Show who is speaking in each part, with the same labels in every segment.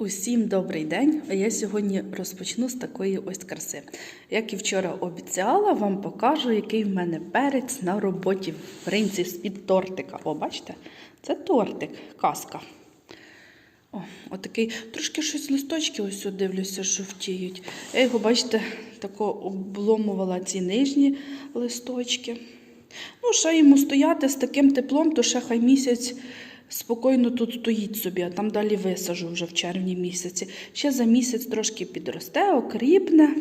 Speaker 1: Усім добрий день! Я сьогодні розпочну з такої ось краси. Як і вчора обіцяла, вам покажу, який в мене перець на роботі. В принципі, з-під тортика. О, бачите? Це тортик, казка. О, отакий. Трошки щось листочки ось дивлюся, жовтіють. Я його, бачите, тако обломувала ці нижні листочки. Ну, ще йому стояти з таким теплом, то ще хай місяць спокійно тут стоїть собі, а там далі висажу вже в червні місяці. Ще за місяць трошки підросте, окріпне.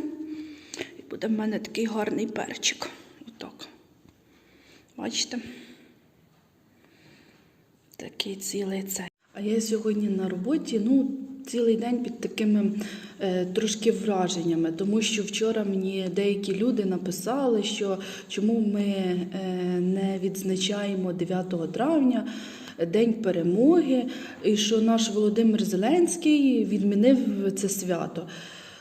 Speaker 1: І буде в мене такий гарний перчик. Отак. Бачите? Такий цілий цей. А я сьогодні на роботі, ну, цілий день під такими е, трошки враженнями, тому що вчора мені деякі люди написали, що чому ми е, не відзначаємо 9 травня. День перемоги, і що наш Володимир Зеленський відмінив це свято.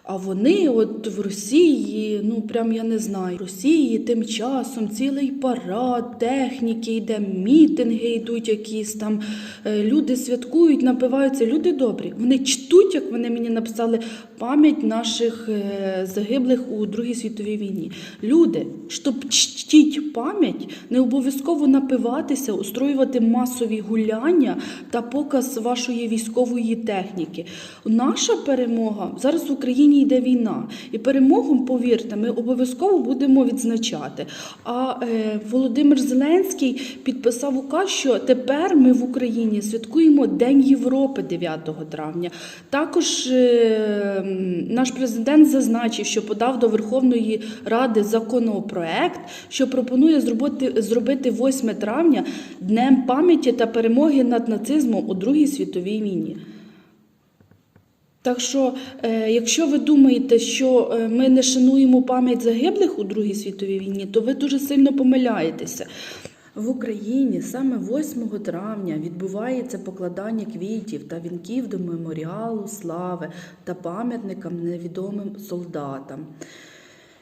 Speaker 1: А вони, от в Росії, ну прям я не знаю, в Росії тим часом цілий парад, техніки йде, мітинги йдуть якісь там. е, Люди святкують, напиваються. Люди добрі. Вони чтуть, як вони мені написали, пам'ять наших е, загиблих у Другій світовій війні. Люди, щоб чтіть пам'ять, не обов'язково напиватися, устроювати масові гуляння та показ вашої військової техніки. Наша перемога зараз в Україні йде війна, і перемогу, повірте, ми обов'язково будемо відзначати. А е, Володимир Зеленський підписав указ, що тепер ми в Україні святкуємо День Європи 9 травня. Також е, наш президент зазначив, що подав до Верховної Ради законопроект, що пропонує зробити, зробити 8 травня днем пам'яті та перемоги над нацизмом у Другій світовій війні. Так що, е, якщо ви думаєте, що е, ми не шануємо пам'ять загиблих у Другій світовій війні, то ви дуже сильно помиляєтеся. В Україні саме 8 травня відбувається покладання квітів та вінків до меморіалу слави та пам'ятникам невідомим солдатам.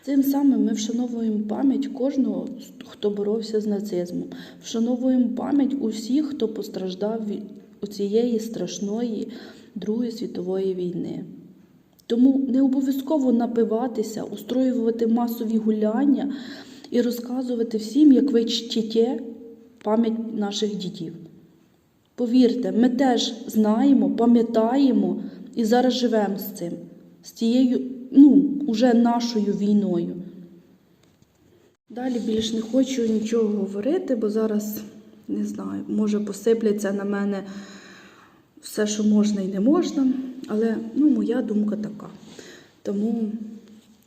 Speaker 1: Цим самим ми вшановуємо пам'ять кожного, хто боровся з нацизмом, вшановуємо пам'ять усіх, хто постраждав від у цієї страшної Другої світової війни. Тому не обов'язково напиватися, устроювати масові гуляння і розказувати всім, як ви чтіте пам'ять наших дітів. Повірте, ми теж знаємо, пам'ятаємо і зараз живемо з цим, з цією, ну, уже нашою війною. Далі більш не хочу нічого говорити, бо зараз не знаю, може посипляться на мене все, що можна і не можна. Але ну, моя думка така. Тому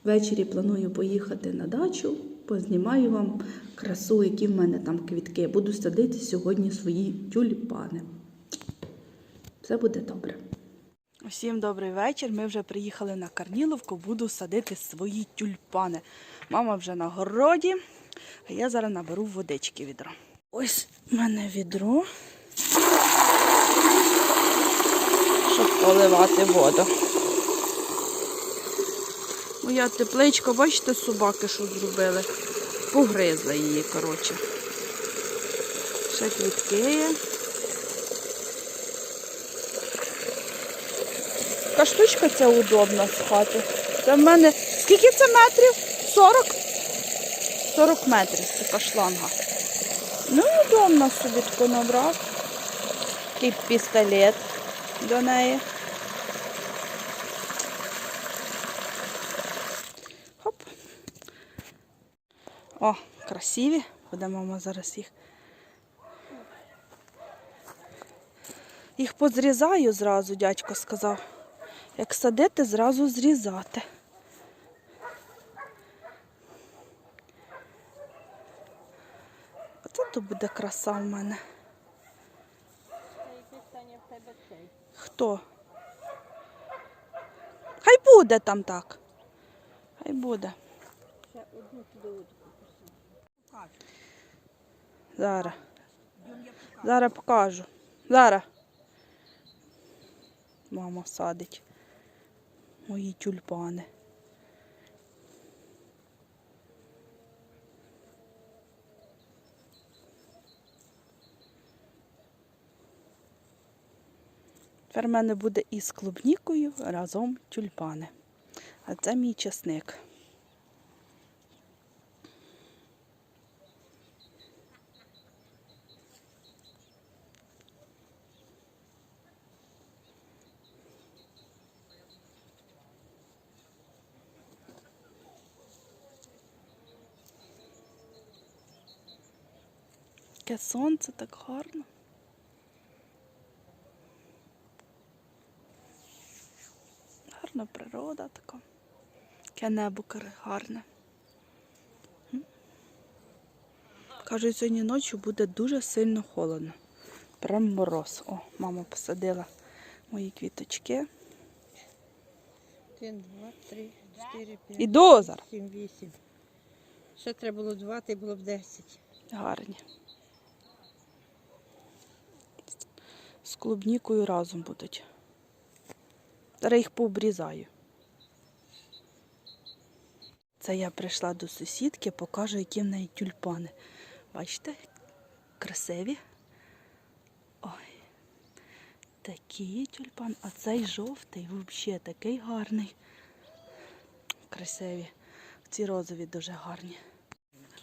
Speaker 1: ввечері планую поїхати на дачу, познімаю вам красу, які в мене там квітки. Буду садити сьогодні свої тюльпани. Все буде добре. Усім добрий вечір. Ми вже приїхали на Карніловку, буду садити свої тюльпани. Мама вже на городі, а я зараз наберу водички відро. Ось в мене відро, щоб поливати воду. Моя тепличка, бачите, собаки, що зробили. Погризли її, коротше. Ще квітки є. Така штучка ця удобна з хати. Це в мене. Скільки це метрів? 40? 40 метрів така шланга. Ну, і удобно собі таку набрав. Такий пістолет до неї. Хоп. О, красиві. Буде мама зараз їх. Їх позрізаю зразу, дядько сказав. Як садити, зразу зрізати. Оце тут буде краса в мене. Хто? Хай буде там так. Хай буде. Зараз. Зараз покажу. Зараз. Мама садить мої тюльпани. Тепер в мене буде із клубнікою разом тюльпани. А це мій часник. Яке сонце так гарно. Гарна природа така. Яке небо гарне. Кажуть, сьогодні ночі буде дуже сильно холодно. Прям мороз. О, мама посадила мої квіточки.
Speaker 2: Один, два, три, чотири, п'ять,
Speaker 1: Іду зараз.
Speaker 2: сім, вісім. Ще треба було два, ти було б десять.
Speaker 1: Гарні. З клубнікою разом будуть. Зараз їх пообрізаю. Це я прийшла до сусідки, покажу, які в неї тюльпани. Бачите, красиві. Ой, такий тюльпан, а цей жовтий взагалі такий гарний. Красиві. Ці розові дуже гарні.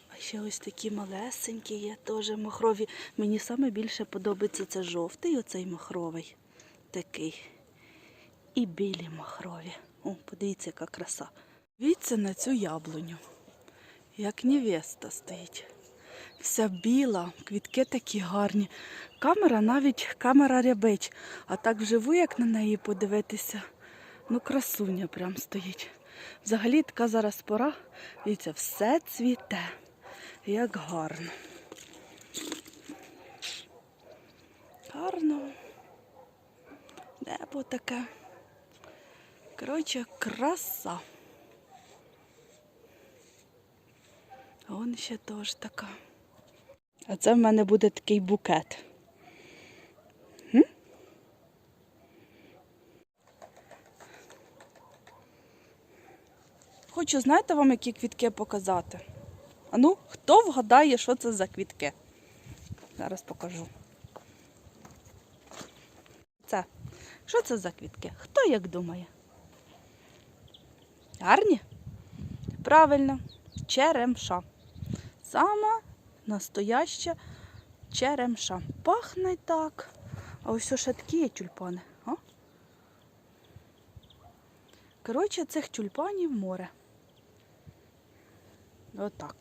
Speaker 1: А ще ось такі малесенькі є, теж махрові. Мені саме більше подобається це жовтий, оцей махровий. Такий. І білі махрові. О, подивіться, яка краса. Дивіться на цю яблуню. Як невеста стоїть. Вся біла, квітки такі гарні. Камера навіть камера рябить. А так вживу, як на неї подивитися. Ну, красуня прям стоїть. Взагалі така зараз пора. Дивіться, все цвіте. Як гарно. Гарно. Небо таке. Коротше, краса. Вон ще теж така. А це в мене буде такий букет. Хочу, знаєте, вам які квітки показати? А ну, хто вгадає, що це за квітки? Зараз покажу. Це. Що це за квітки? Хто як думає? Гарні? Правильно, черемша. Сама настояща черемша. Пахне так. А ось ще такі є тюльпани. А? Коротше, цих тюльпанів море. Отак.